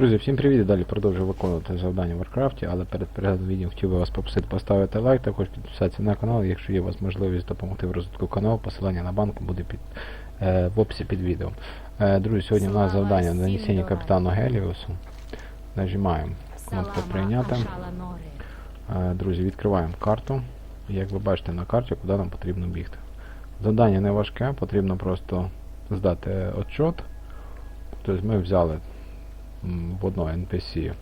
Друзі, всім привіт! Далі продовжую виконувати завдання в Варкрафті, але перед переглядом відео хотів би вас попросити поставити лайк, також підписатися на канал, якщо є у вас можливість допомогти в розвитку каналу, посилання на банку буде під, е, в описі під відео. Е, друзі, сьогодні у нас завдання всім нанесення капітану Геліусу. Нажимаємо кнопку прийняти. Е, Друзі, відкриваємо карту. Як ви бачите на карті, куди нам потрібно бігти. Завдання не важке, потрібно просто здати отчет. Тобто ми взяли в одного NPC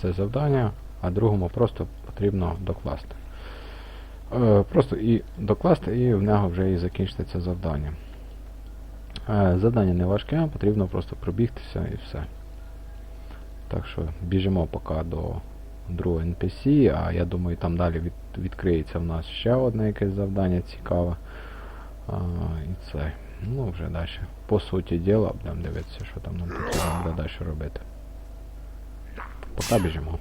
це завдання, а другому просто потрібно докласти. Е, Просто і докласти, і в нього вже і закінчиться це завдання. Е, Завдання не важке, потрібно просто пробігтися і все. Так що біжимо поки до другого NPC, а я думаю там далі від, відкриється в нас ще одне якесь завдання цікаве. А, і це. Ну, вже далі. По суті діла, будемо дивитися, що там нам потрібно буде далі робити. Поки біжимо.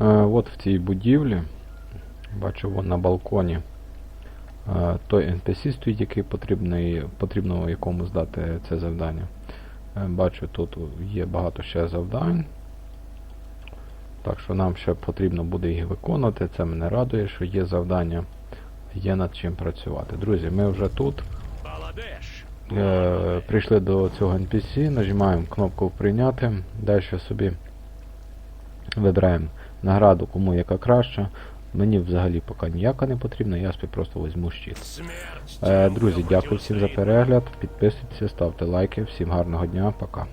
Е, от в цій будівлі, бачу вон на балконі, е, той NPC стоїть, який потрібний, потрібно якому здати це завдання. Е, Бачу, тут є багато ще завдань. Так що нам ще потрібно буде їх виконувати. Це мене радує, що є завдання, є над чим працювати. Друзі, ми вже тут. Е, прийшли до цього NPC, нажимаємо кнопку прийняти. Далі собі вибираємо награду, кому яка краща. Мені взагалі поки ніяка не потрібна, я собі просто візьму щит. Е, друзі, дякую всім за перегляд. Підписуйтесь, ставте лайки. Всім гарного дня, пока.